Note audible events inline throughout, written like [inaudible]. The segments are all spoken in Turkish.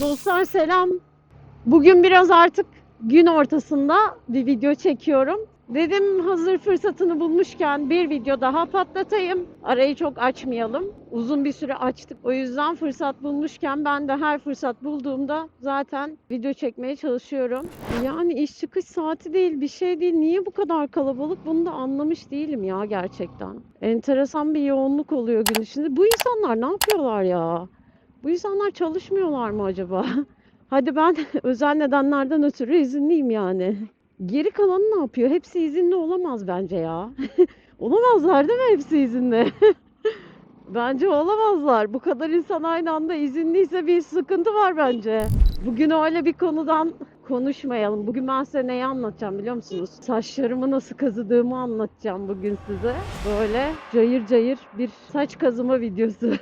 Dostlar selam. Bugün biraz artık gün ortasında bir video çekiyorum. Dedim hazır fırsatını bulmuşken bir video daha patlatayım. Arayı çok açmayalım. Uzun bir süre açtık. O yüzden fırsat bulmuşken ben de her fırsat bulduğumda zaten video çekmeye çalışıyorum. Yani iş çıkış saati değil, bir şey değil. Niye bu kadar kalabalık bunu da anlamış değilim ya gerçekten. Enteresan bir yoğunluk oluyor gün içinde. Bu insanlar ne yapıyorlar ya? Bu insanlar çalışmıyorlar mı acaba? [laughs] Hadi ben [laughs] özel nedenlerden ötürü izinliyim yani. Geri kalanı ne yapıyor? Hepsi izinli olamaz bence ya. [laughs] Olamazlar değil mi hepsi izinli? Bence olamazlar. Bu kadar insan aynı anda izinliyse bir sıkıntı var bence. Bugün öyle bir konudan konuşmayalım. Bugün ben size neyi anlatacağım biliyor musunuz? Saçlarımı nasıl kazıdığımı anlatacağım bugün size. Böyle cayır cayır bir saç kazıma videosu.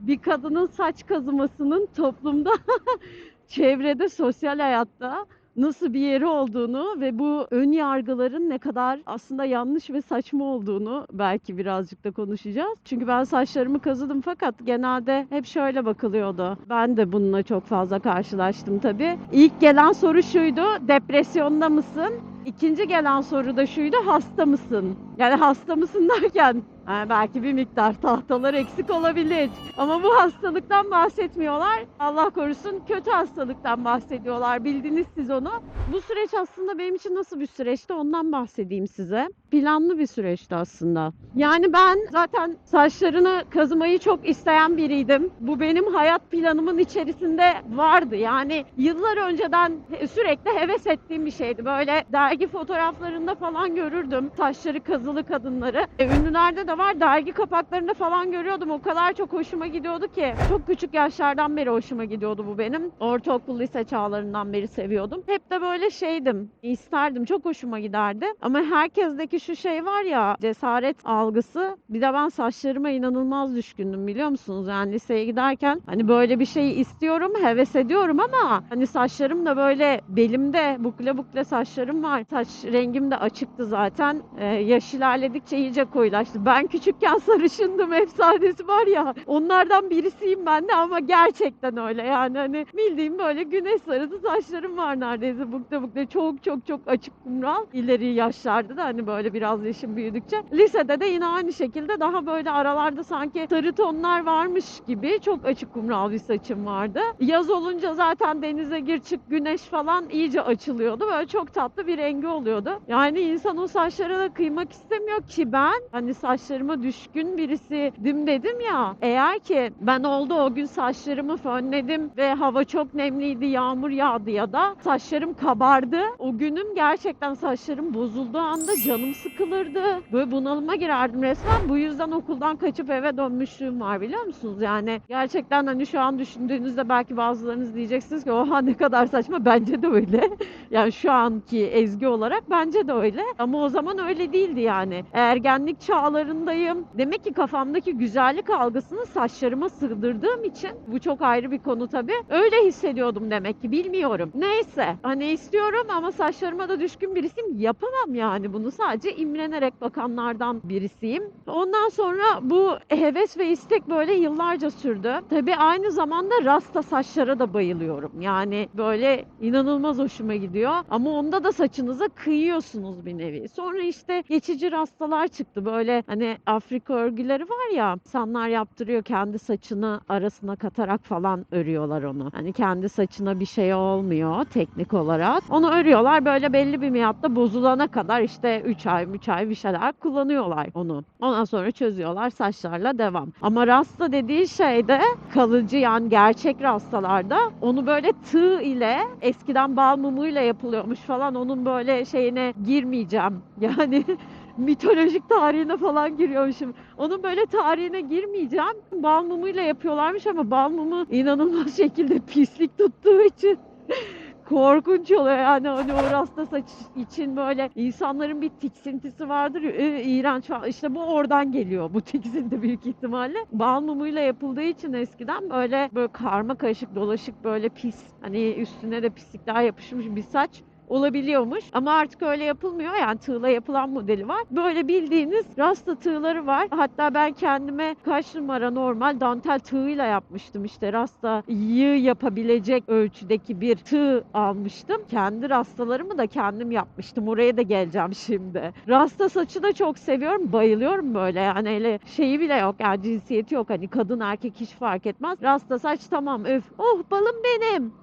Bir kadının saç kazımasının toplumda, [laughs] çevrede, sosyal hayatta nasıl bir yeri olduğunu ve bu ön yargıların ne kadar aslında yanlış ve saçma olduğunu belki birazcık da konuşacağız. Çünkü ben saçlarımı kazıdım fakat genelde hep şöyle bakılıyordu. Ben de bununla çok fazla karşılaştım tabii. İlk gelen soru şuydu, depresyonda mısın? İkinci gelen soru da şuydu, hasta mısın? Yani hasta mısın derken ha, belki bir miktar tahtalar eksik olabilir. Ama bu hastalıktan bahsetmiyorlar. Allah korusun kötü hastalıktan bahsediyorlar. Bildiniz siz onu. Bu süreç aslında benim için nasıl bir süreçti ondan bahsedeyim size. Planlı bir süreçti aslında. Yani ben zaten saçlarını kazımayı çok isteyen biriydim. Bu benim hayat planımın içerisinde vardı. Yani yıllar önceden sürekli heves ettiğim bir şeydi. Böyle dergi fotoğraflarında falan görürdüm saçları kazılı kadınları. E, ünlülerde de var. Dergi kapaklarında falan görüyordum. O kadar çok hoşuma gidiyordu ki. Çok küçük yaşlardan beri hoşuma gidiyordu bu benim. Ortaokul, lise çağlarından beri seviyordum. Hep de böyle şeydim. isterdim. Çok hoşuma giderdi. Ama herkesteki şu şey var ya cesaret algısı. Bir de ben saçlarıma inanılmaz düşkündüm biliyor musunuz? Yani liseye giderken hani böyle bir şey istiyorum, heves ediyorum ama hani saçlarım da böyle belimde bukle bukle saçlarım var. Saç rengim de açıktı zaten. Ee, yaş ilerledikçe iyice koyulaştı. Ben küçükken sarışındım efsanesi var ya. Onlardan birisiyim ben de ama gerçekten öyle. Yani hani bildiğim böyle güneş sarısı saçlarım var neredeyse bukle bukle. Çok çok çok açık kumral. İleri yaşlarda da hani böyle biraz yaşım büyüdükçe. Lisede de yine aynı şekilde daha böyle aralarda sanki sarı tonlar varmış gibi çok açık kumral bir saçım vardı. Yaz olunca zaten denize gir çık güneş falan iyice açılıyordu. Böyle çok tatlı bir rengi oluyordu. Yani insan o saçlarına kıymak istemiyor ki ben hani saçlarıma düşkün birisiydim dedim ya. Eğer ki ben oldu o gün saçlarımı fönledim ve hava çok nemliydi, yağmur yağdı ya da saçlarım kabardı. O günüm gerçekten saçlarım bozulduğu anda canım sıkılırdı. Böyle bunalıma girerdim resmen. Bu yüzden okuldan kaçıp eve dönmüşlüğüm var biliyor musunuz? Yani gerçekten hani şu an düşündüğünüzde belki bazılarınız diyeceksiniz ki oha ne kadar saçma. Bence de öyle. [laughs] yani şu anki ezgi olarak bence de öyle. Ama o zaman öyle değildi yani. Ergenlik çağlarındayım. Demek ki kafamdaki güzellik algısını saçlarıma sığdırdığım için bu çok ayrı bir konu tabii. Öyle hissediyordum demek ki bilmiyorum. Neyse hani istiyorum ama saçlarıma da düşkün birisiyim. Yapamam yani bunu sadece imrenerek bakanlardan birisiyim. Ondan sonra bu heves ve istek böyle yıllarca sürdü. Tabii aynı zamanda rasta saçlara da bayılıyorum. Yani böyle inanılmaz hoşuma gidiyor. Ama onda da saçınıza kıyıyorsunuz bir nevi. Sonra işte geçici rastalar çıktı. Böyle hani Afrika örgüleri var ya insanlar yaptırıyor kendi saçını arasına katarak falan örüyorlar onu. Hani kendi saçına bir şey olmuyor teknik olarak. Onu örüyorlar böyle belli bir miyatta bozulana kadar işte 3 ay 3 ay bir şeyler kullanıyorlar onu. Ondan sonra çözüyorlar saçlarla devam. Ama rasta dediği şey de kalıcı yani gerçek rastalarda onu böyle tığ ile eskiden bal mumuyla yapılıyormuş falan onun böyle şeyine girmeyeceğim. [laughs] Yani mitolojik tarihine falan giriyormuşum. Onun böyle tarihine girmeyeceğim. Bal mumuyla yapıyorlarmış ama bal mumu inanılmaz şekilde pislik tuttuğu için [laughs] korkunç oluyor yani hani o rasta saç için böyle insanların bir tiksintisi vardır "Ee, iğrenç falan." işte bu oradan geliyor bu [laughs] tiksinti büyük ihtimalle bal mumuyla yapıldığı için eskiden böyle böyle karma karışık dolaşık böyle pis hani üstüne de pislikler yapışmış bir saç olabiliyormuş. Ama artık öyle yapılmıyor. Yani tığla yapılan modeli var. Böyle bildiğiniz rasta tığları var. Hatta ben kendime kaç numara normal dantel tığıyla yapmıştım. İşte rastayı yapabilecek ölçüdeki bir tığ almıştım. Kendi rastalarımı da kendim yapmıştım. Oraya da geleceğim şimdi. Rasta saçı da çok seviyorum. Bayılıyorum böyle. Yani öyle şeyi bile yok. Yani cinsiyeti yok. Hani kadın erkek hiç fark etmez. Rasta saç tamam öf. Oh balım benim.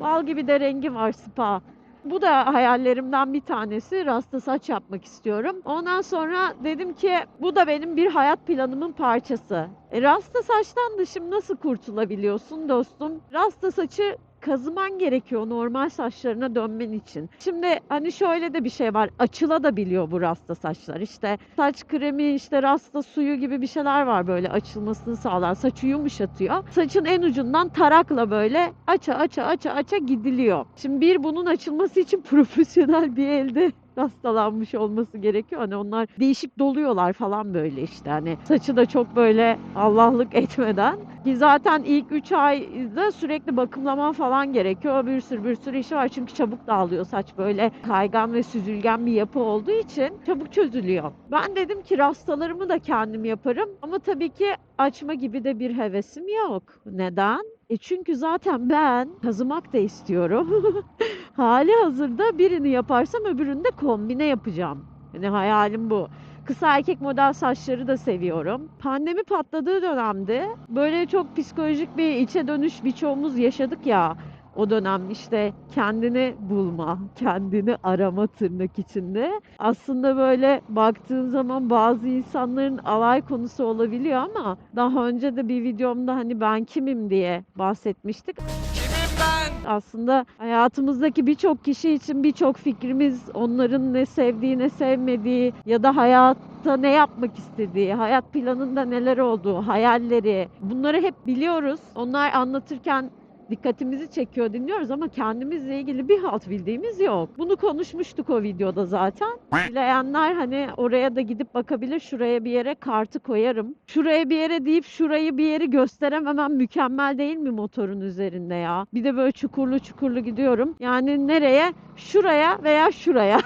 Bal gibi de rengi var spa. Bu da hayallerimden bir tanesi. Rasta saç yapmak istiyorum. Ondan sonra dedim ki bu da benim bir hayat planımın parçası. E, rasta saçtan da şimdi nasıl kurtulabiliyorsun dostum? Rasta saçı kazıman gerekiyor normal saçlarına dönmen için. Şimdi hani şöyle de bir şey var. Açıla da biliyor bu rasta saçlar. İşte saç kremi, işte rasta suyu gibi bir şeyler var böyle açılmasını sağlar. Saçı yumuşatıyor. Saçın en ucundan tarakla böyle aça aça aça aça gidiliyor. Şimdi bir bunun açılması için [laughs] profesyonel bir elde hastalanmış olması gerekiyor. Hani onlar değişik doluyorlar falan böyle işte. Hani saçı da çok böyle Allah'lık etmeden. Ki zaten ilk 3 ayda sürekli bakımlaman falan gerekiyor. Bir sürü bir sürü işi var çünkü çabuk dağılıyor saç böyle kaygan ve süzülgen bir yapı olduğu için çabuk çözülüyor. Ben dedim ki rastalarımı da kendim yaparım ama tabii ki açma gibi de bir hevesim yok. Neden? E çünkü zaten ben kazımak da istiyorum. [laughs] Hali hazırda birini yaparsam öbürünü de kombine yapacağım. Yani hayalim bu. Kısa erkek model saçları da seviyorum. Pandemi patladığı dönemde böyle çok psikolojik bir içe dönüş birçoğumuz yaşadık ya. O dönem işte kendini bulma, kendini arama tırnak içinde. Aslında böyle baktığın zaman bazı insanların alay konusu olabiliyor ama daha önce de bir videomda hani ben kimim diye bahsetmiştik. Kimim ben? Aslında hayatımızdaki birçok kişi için birçok fikrimiz onların ne sevdiği ne sevmediği ya da hayatta ne yapmak istediği, hayat planında neler olduğu, hayalleri bunları hep biliyoruz. Onlar anlatırken dikkatimizi çekiyor dinliyoruz ama kendimizle ilgili bir halt bildiğimiz yok. Bunu konuşmuştuk o videoda zaten. Dileyenler hani oraya da gidip bakabilir. Şuraya bir yere kartı koyarım. Şuraya bir yere deyip şurayı bir yeri gösterememem mükemmel değil mi motorun üzerinde ya? Bir de böyle çukurlu çukurlu gidiyorum. Yani nereye? Şuraya veya şuraya.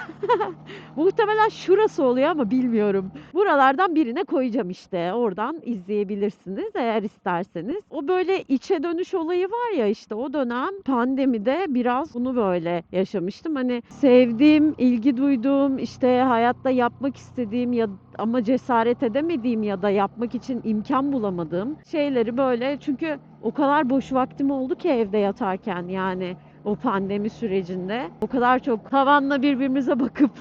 [laughs] Muhtemelen şurası oluyor ama bilmiyorum. Buralardan birine koyacağım işte. Oradan izleyebilirsiniz eğer isterseniz. O böyle içe dönüş olayı var ya işte o dönem pandemide biraz bunu böyle yaşamıştım. Hani sevdiğim, ilgi duyduğum, işte hayatta yapmak istediğim ya ama cesaret edemediğim ya da yapmak için imkan bulamadığım şeyleri böyle çünkü o kadar boş vaktim oldu ki evde yatarken yani o pandemi sürecinde. O kadar çok tavanla birbirimize bakıp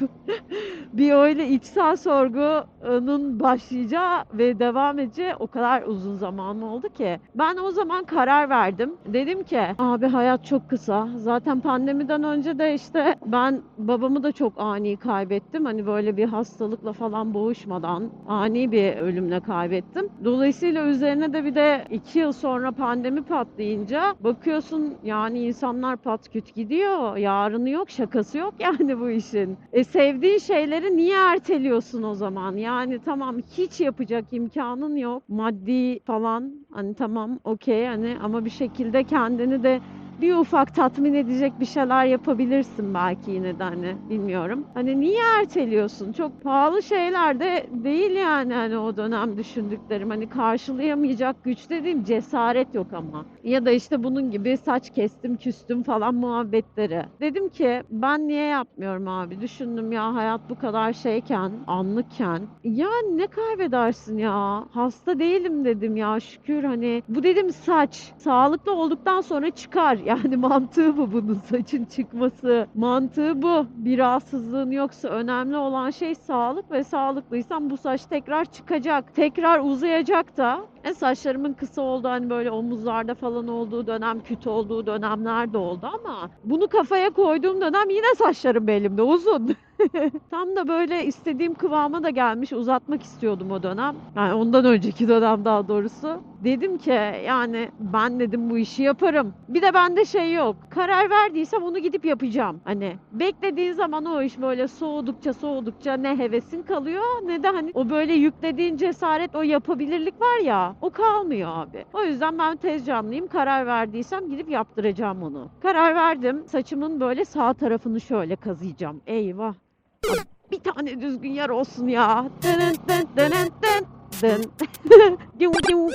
[laughs] bir öyle içsel sorgunun başlayacağı ve devam edeceği o kadar uzun zaman oldu ki. Ben o zaman karar verdim. Dedim ki abi hayat çok kısa. Zaten pandemiden önce de işte ben babamı da çok ani kaybettim. Hani böyle bir hastalıkla falan boğuşmadan ani bir ölümle kaybettim. Dolayısıyla üzerine de bir de iki yıl sonra pandemi patlayınca bakıyorsun yani insanlar pat küt gidiyor. Yarını yok, şakası yok yani bu işin. E sevdiğin şeyleri niye erteliyorsun o zaman? Yani tamam hiç yapacak imkanın yok. Maddi falan hani tamam okey hani ama bir şekilde kendini de bir ufak tatmin edecek bir şeyler yapabilirsin belki yine de hani bilmiyorum. Hani niye erteliyorsun? Çok pahalı şeyler de değil yani hani o dönem düşündüklerim. Hani karşılayamayacak güç dediğim cesaret yok ama. Ya da işte bunun gibi saç kestim küstüm falan muhabbetleri. Dedim ki ben niye yapmıyorum abi? Düşündüm ya hayat bu kadar şeyken, anlıkken. Ya ne kaybedersin ya? Hasta değilim dedim ya şükür hani. Bu dedim saç. Sağlıklı olduktan sonra çıkar. Yani mantığı bu bunun saçın çıkması. Mantığı bu. Bir rahatsızlığın yoksa önemli olan şey sağlık ve sağlıklıysan bu saç tekrar çıkacak. Tekrar uzayacak da. E saçlarımın kısa olduğu hani böyle omuzlarda falan olduğu dönem, küt olduğu dönemler de oldu ama bunu kafaya koyduğum dönem yine saçlarım belimde uzun. [laughs] Tam da böyle istediğim kıvama da gelmiş. Uzatmak istiyordum o dönem. Yani ondan önceki dönem daha doğrusu. Dedim ki yani ben dedim bu işi yaparım. Bir de bende şey yok. Karar verdiysem onu gidip yapacağım. Hani beklediğin zaman o iş böyle soğudukça soğudukça ne hevesin kalıyor ne de hani o böyle yüklediğin cesaret o yapabilirlik var ya o kalmıyor abi. O yüzden ben tez canlıyım. Karar verdiysem gidip yaptıracağım onu. Karar verdim. Saçımın böyle sağ tarafını şöyle kazıyacağım. Eyvah. Bir tane düzgün yer olsun ya. [laughs] Diu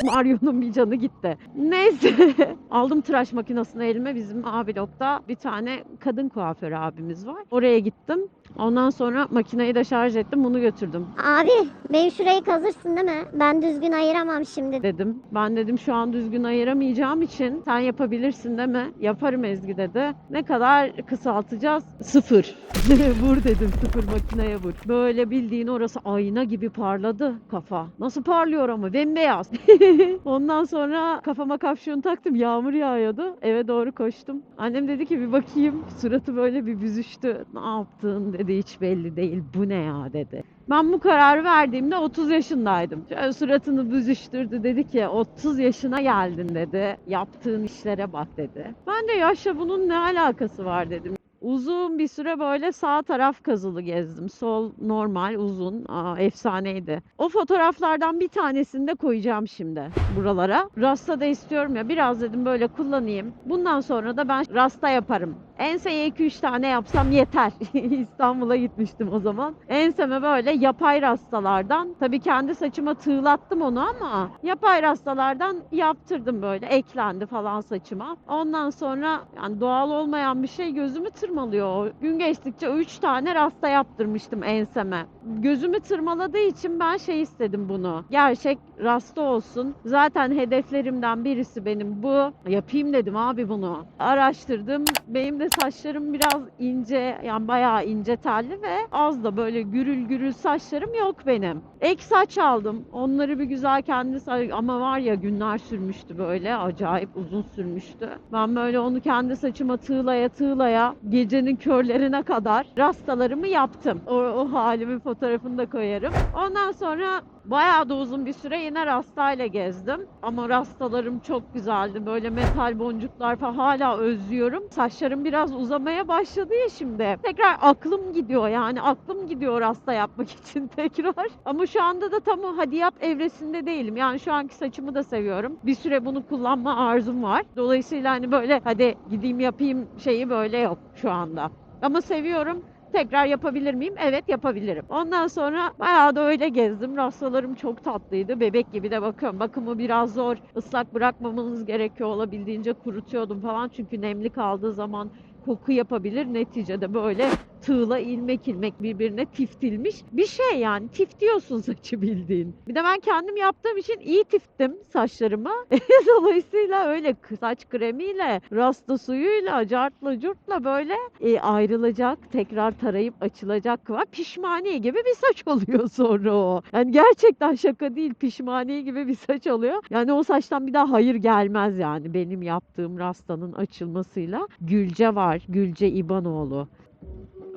Mario'nun bir canı gitti. Neyse. [laughs] Aldım tıraş makinesini elime. Bizim A-Blok'ta bir tane kadın kuaför abimiz var. Oraya gittim. Ondan sonra makineyi de şarj ettim. Bunu götürdüm. Abi benim şurayı kazırsın değil mi? Ben düzgün ayıramam şimdi. dedim. Ben dedim şu an düzgün ayıramayacağım için sen yapabilirsin değil mi? Yaparım Ezgi dedi. Ne kadar kısaltacağız? Sıfır. [laughs] vur dedim sıfır makineye vur. Böyle bildiğin orası ayna gibi parladı kafa. Nasıl parlıyor ama bembeyaz. [laughs] Ondan sonra kafama kapşon taktım. Yağmur yağıyordu. Eve doğru koştum. Annem dedi ki bir bakayım. Suratı böyle bir büzüştü. Ne yaptın dedi hiç belli değil. Bu ne ya dedi. Ben bu kararı verdiğimde 30 yaşındaydım. Şöyle suratını büzüştürdü dedi ki 30 yaşına geldin dedi. Yaptığın işlere bak dedi. Ben de yaşla bunun ne alakası var dedim. Uzun bir süre böyle sağ taraf kazılı gezdim. Sol normal uzun aa, efsaneydi. O fotoğraflardan bir tanesini de koyacağım şimdi buralara. Rasta da istiyorum ya biraz dedim böyle kullanayım. Bundan sonra da ben rasta yaparım. Enseye 2-3 tane yapsam yeter. [laughs] İstanbul'a gitmiştim o zaman. Enseme böyle yapay rastalardan. Tabii kendi saçıma tığlattım onu ama yapay rastalardan yaptırdım böyle. Eklendi falan saçıma. Ondan sonra yani doğal olmayan bir şey gözümü tırmalıyor. Gün geçtikçe 3 tane rasta yaptırmıştım enseme. Gözümü tırmaladığı için ben şey istedim bunu. Gerçek rasta olsun. Zaten hedeflerimden birisi benim bu. Yapayım dedim abi bunu. Araştırdım. Benim de saçlarım biraz ince yani bayağı ince telli ve az da böyle gürül gürül saçlarım yok benim. Ek saç aldım. Onları bir güzel kendi ama var ya günler sürmüştü böyle acayip uzun sürmüştü. Ben böyle onu kendi saçıma tığlaya tığlaya gecenin körlerine kadar rastalarımı yaptım. O, o halimin fotoğrafını da koyarım. Ondan sonra Bayağı da uzun bir süre yine rastayla gezdim. Ama rastalarım çok güzeldi. Böyle metal boncuklar falan hala özlüyorum. Saçlarım biraz uzamaya başladı ya şimdi. Tekrar aklım gidiyor yani. Aklım gidiyor rasta yapmak [laughs] için tekrar. Ama şu anda da tam o hadi yap evresinde değilim. Yani şu anki saçımı da seviyorum. Bir süre bunu kullanma arzum var. Dolayısıyla hani böyle hadi gideyim yapayım şeyi böyle yok şu anda. Ama seviyorum. Tekrar yapabilir miyim? Evet yapabilirim. Ondan sonra bayağı da öyle gezdim. Rastalarım çok tatlıydı. Bebek gibi de bakıyorum. Bakımı biraz zor. Islak bırakmamanız gerekiyor. Olabildiğince kurutuyordum falan. Çünkü nemli kaldığı zaman koku yapabilir. Neticede böyle tığla ilmek ilmek birbirine tiftilmiş bir şey yani. Tiftiyorsun saçı bildiğin. Bir de ben kendim yaptığım için iyi tiftim saçlarımı. [laughs] Dolayısıyla öyle saç kremiyle, rasta suyuyla, cartla curtla böyle e, ayrılacak, tekrar tarayıp açılacak kıvam. Pişmaniye gibi bir saç [laughs] oluyor sonra o. Yani gerçekten şaka değil pişmaniye gibi bir saç oluyor. Yani o saçtan bir daha hayır gelmez yani benim yaptığım rastanın açılmasıyla. Gülce var. Gülce İbanoğlu.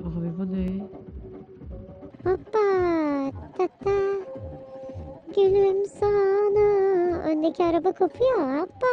Abi bu ne? Hoppa tata. Gülüm sana. Öndeki araba kopuyor. Hoppa.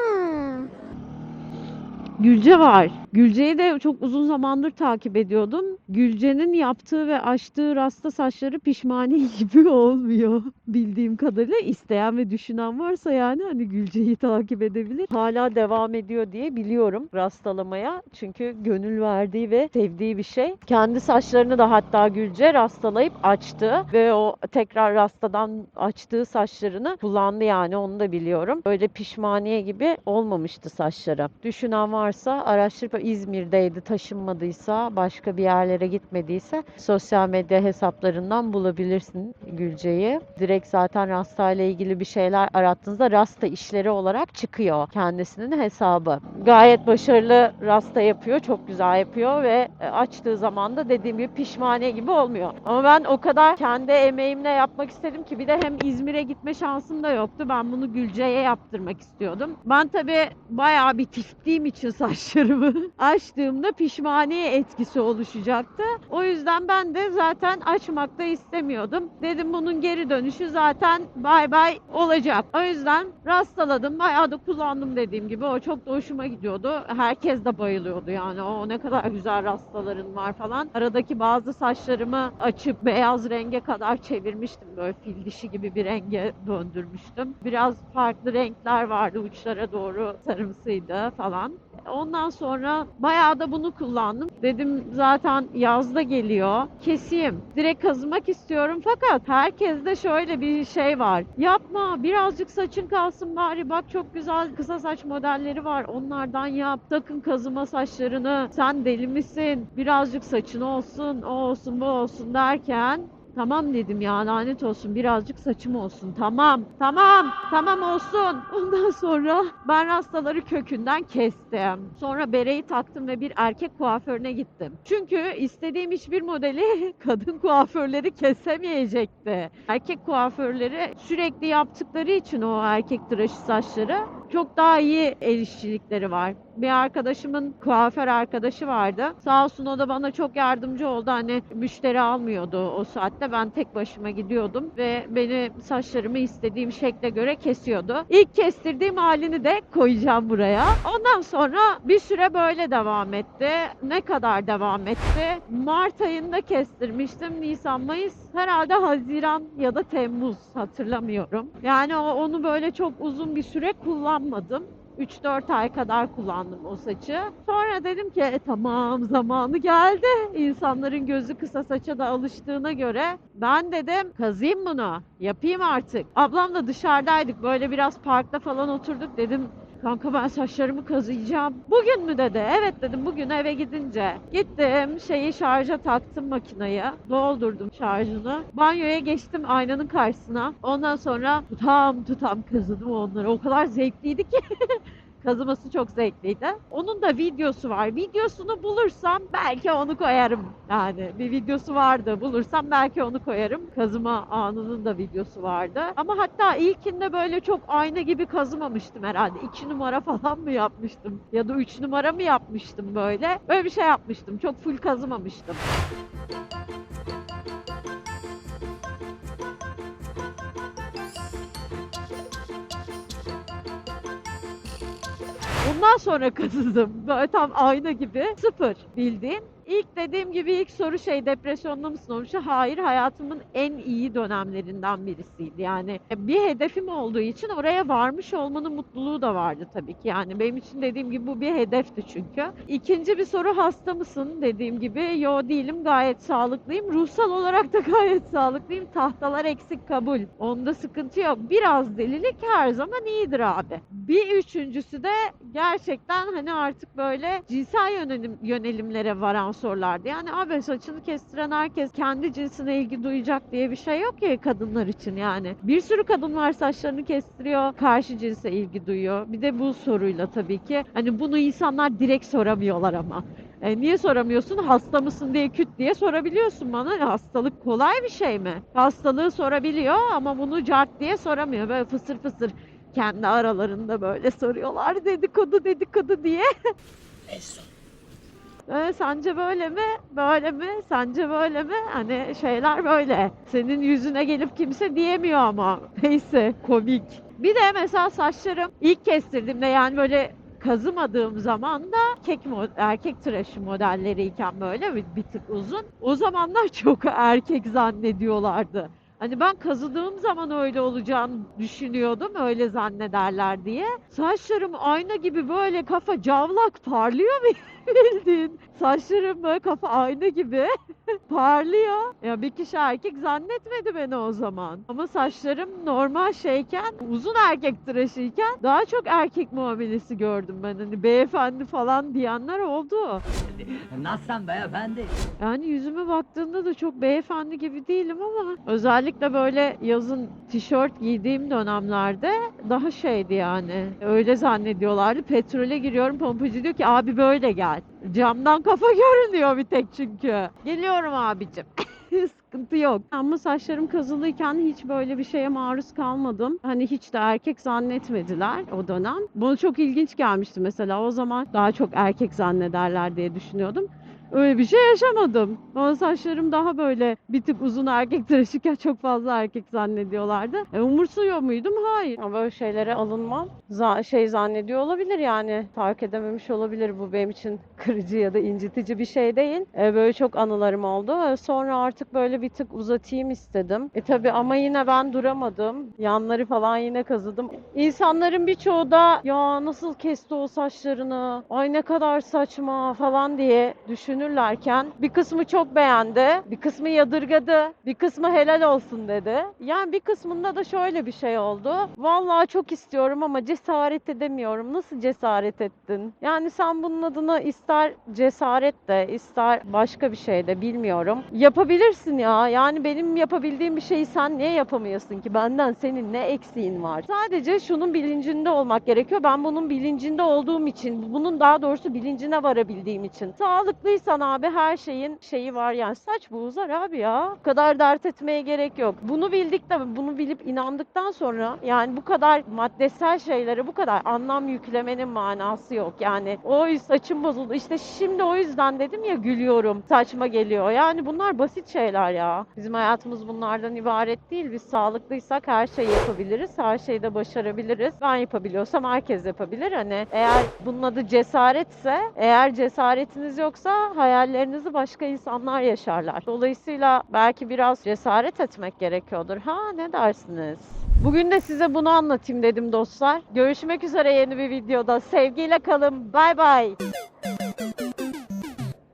Gülce var. Gülce'yi de çok uzun zamandır takip ediyordum. Gülce'nin yaptığı ve açtığı rasta saçları pişmaniye [laughs] gibi olmuyor. Bildiğim kadarıyla isteyen ve düşünen varsa yani hani Gülce'yi takip edebilir. Hala devam ediyor diye biliyorum rastalamaya. Çünkü gönül verdiği ve sevdiği bir şey. Kendi saçlarını da hatta Gülce rastalayıp açtı ve o tekrar rastadan açtığı saçlarını kullandı yani onu da biliyorum. Öyle pişmaniye gibi olmamıştı saçları. Düşünen varsa araştırıp İzmir'deydi taşınmadıysa başka bir yerlere gitmediyse sosyal medya hesaplarından bulabilirsin Gülce'yi. Direkt zaten Rasta ile ilgili bir şeyler arattığınızda Rasta işleri olarak çıkıyor kendisinin hesabı. Gayet başarılı Rasta yapıyor, çok güzel yapıyor ve e, açtığı zaman da dediğim gibi pişmaniye gibi olmuyor. Ama ben o kadar kendi emeğimle yapmak istedim ki bir de hem İzmir'e gitme şansım da yoktu. Ben bunu Gülce'ye yaptırmak istiyordum. Ben tabii bayağı bir tiftiğim için [laughs] saçlarımı açtığımda pişmaniye etkisi oluşacaktı. O yüzden ben de zaten açmak da istemiyordum. Dedim bunun geri dönüşü zaten bay bay olacak. O yüzden rastladım. Bayağı da kullandım dediğim gibi. O çok da hoşuma gidiyordu. Herkes de bayılıyordu yani. O ne kadar güzel rastaların var falan. Aradaki bazı saçlarımı açıp beyaz renge kadar çevirmiştim. Böyle fil dişi gibi bir renge döndürmüştüm. Biraz farklı renkler vardı uçlara doğru sarımsıydı falan. Ondan sonra bayağı da bunu kullandım. Dedim zaten yazda geliyor. Keseyim. Direkt kazımak istiyorum fakat herkeste şöyle bir şey var. Yapma birazcık saçın kalsın bari. Bak çok güzel kısa saç modelleri var. Onlardan yap. Sakın kazıma saçlarını. Sen deli misin? Birazcık saçın olsun, o olsun, bu olsun derken Tamam dedim ya lanet olsun birazcık saçım olsun. Tamam tamam tamam olsun. [laughs] Ondan sonra ben rastaları kökünden kestim. Sonra bereyi taktım ve bir erkek kuaförüne gittim. Çünkü istediğim hiçbir modeli [laughs] kadın kuaförleri kesemeyecekti. Erkek kuaförleri sürekli yaptıkları için o erkek tıraşı saçları çok daha iyi el var. Bir arkadaşımın kuaför arkadaşı vardı. Sağ olsun o da bana çok yardımcı oldu. Hani müşteri almıyordu o saatte. Ben tek başıma gidiyordum ve beni saçlarımı istediğim şekle göre kesiyordu. İlk kestirdiğim halini de koyacağım buraya. Ondan sonra bir süre böyle devam etti. Ne kadar devam etti? Mart ayında kestirmiştim. Nisan, Mayıs, herhalde Haziran ya da Temmuz hatırlamıyorum. Yani onu böyle çok uzun bir süre kullanmadım. 3-4 ay kadar kullandım o saçı. Sonra dedim ki "E, tamam zamanı geldi. İnsanların gözü kısa saça da alıştığına göre ben dedim kazıyım bunu. Yapayım artık. Ablamla dışarıdaydık. Böyle biraz parkta falan oturduk. Dedim Kanka ben saçlarımı kazıyacağım. Bugün mü dedi. Evet dedim bugün eve gidince. Gittim şeyi şarja taktım makinayı. Doldurdum şarjını. Banyoya geçtim aynanın karşısına. Ondan sonra tutam tutam kazıdım onları. O kadar zevkliydi ki. [laughs] Kazıması çok zevkliydi. Onun da videosu var. Videosunu bulursam belki onu koyarım. Yani bir videosu vardı. Bulursam belki onu koyarım. Kazıma anının da videosu vardı. Ama hatta ilkinde böyle çok ayna gibi kazımamıştım herhalde. 2 numara falan mı yapmıştım? Ya da 3 numara mı yapmıştım böyle? Böyle bir şey yapmıştım. Çok full kazımamıştım. Ondan sonra kazıdım. Böyle tam ayna gibi. Sıfır bildiğin. İlk dediğim gibi ilk soru şey depresyonda mısın olmuştu? Hayır hayatımın en iyi dönemlerinden birisiydi. Yani bir hedefim olduğu için oraya varmış olmanın mutluluğu da vardı tabii ki. Yani benim için dediğim gibi bu bir hedefti çünkü. İkinci bir soru hasta mısın? Dediğim gibi yo değilim gayet sağlıklıyım. Ruhsal olarak da [laughs] gayet sağlıklıyım. Tahtalar eksik kabul. Onda sıkıntı yok. Biraz delilik her zaman iyidir abi. Bir üçüncüsü de gerçekten hani artık böyle cinsel yönelim, yönelimlere varan sorulardı. Yani abi saçını kestiren herkes kendi cinsine ilgi duyacak diye bir şey yok ya kadınlar için yani. Bir sürü kadın var saçlarını kestiriyor, karşı cinse ilgi duyuyor. Bir de bu soruyla tabii ki. Hani bunu insanlar direkt soramıyorlar ama. E, niye soramıyorsun? Hasta mısın diye küt diye sorabiliyorsun bana. E, Hastalık kolay bir şey mi? Hastalığı sorabiliyor ama bunu cart diye soramıyor. Böyle fısır fısır kendi aralarında böyle soruyorlar dedikodu dedikodu diye. Ee, sence böyle mi? Böyle mi? Sence böyle mi? Hani şeyler böyle. Senin yüzüne gelip kimse diyemiyor ama. [laughs] Neyse komik. Bir de mesela saçlarım ilk kestirdiğimde yani böyle kazımadığım zaman da erkek, erkek tıraşı modelleriyken böyle bir, bir tık uzun. O zamanlar [laughs] çok erkek zannediyorlardı. Hani ben kazıdığım zaman öyle olacağını düşünüyordum, öyle zannederler diye. Saçlarım ayna gibi böyle kafa cavlak parlıyor mu [laughs] bildiğin? Saçlarım böyle kafa ayna gibi [laughs] parlıyor. Ya bir kişi erkek zannetmedi beni o zaman. Ama saçlarım normal şeyken, uzun erkek tıraşıyken daha çok erkek muamelesi gördüm ben. Hani beyefendi falan diyenler oldu. Nasılsın beyefendi? Yani yüzüme baktığında da çok beyefendi gibi değilim ama özellikle böyle yazın tişört giydiğim dönemlerde daha şeydi yani. Öyle zannediyorlardı. Petrole giriyorum pompacı diyor ki abi böyle gel. Camdan kafa [laughs] görünüyor bir tek çünkü. Geliyorum abicim. [laughs] sıkıntı yok. Ama saçlarım kazılıyken hiç böyle bir şeye maruz kalmadım. Hani hiç de erkek zannetmediler o dönem. Bana çok ilginç gelmişti mesela. O zaman daha çok erkek zannederler diye düşünüyordum. Öyle bir şey yaşamadım. Ama saçlarım daha böyle bir tık uzun erkek tıraşıyken çok fazla erkek zannediyorlardı. E, umursuyor muydum? Hayır. Ama böyle şeylere alınmam. Za- şey zannediyor olabilir yani. Fark edememiş olabilir bu benim için kırıcı ya da incitici bir şey değil. E, böyle çok anılarım oldu. E, sonra artık böyle bir tık uzatayım istedim. E tabi ama yine ben duramadım. Yanları falan yine kazıdım. İnsanların birçoğu da ya nasıl kesti o saçlarını? Ay ne kadar saçma falan diye düşünürlerken bir kısmı çok beğendi, bir kısmı yadırgadı, bir kısmı helal olsun dedi. Yani bir kısmında da şöyle bir şey oldu. Vallahi çok istiyorum ama cesaret edemiyorum. Nasıl cesaret ettin? Yani sen bunun adına ister cesaret de ister başka bir şey de bilmiyorum. Yapabilirsin ya. Yani benim yapabildiğim bir şeyi sen niye yapamıyorsun ki? Benden senin ne eksiğin var? Sadece şunun bilincinde olmak gerekiyor. Ben bunun bilincinde olduğum için, bunun daha doğrusu bilincine varabildiğim için. Sağlıklıysan abi her şeyin şeyi var yani. Saç bu uzar abi ya. Bu kadar dert etmeye gerek yok. Bunu bildik de bunu bilip inandıktan sonra yani bu kadar maddesel şeylere bu kadar anlam yüklemenin manası yok. Yani o saçım bozuldu. İşte şimdi o yüzden dedim ya gülüyorum. Saçma geliyor. Yani bunlar basit şeyler ya. Bizim hayatımız bunlardan ibaret değil. Biz sağlıklıysak her şeyi yapabiliriz. Her şeyi de başarabiliriz. Ben yapabiliyorsam herkes yapabilir. Hani eğer bunun adı cesaretse, eğer cesaretiniz yoksa hayallerinizi başka insanlar yaşarlar. Dolayısıyla belki biraz cesaret etmek gerekiyordur. Ha ne dersiniz? Bugün de size bunu anlatayım dedim dostlar. Görüşmek üzere yeni bir videoda. Sevgiyle kalın. Bay bay.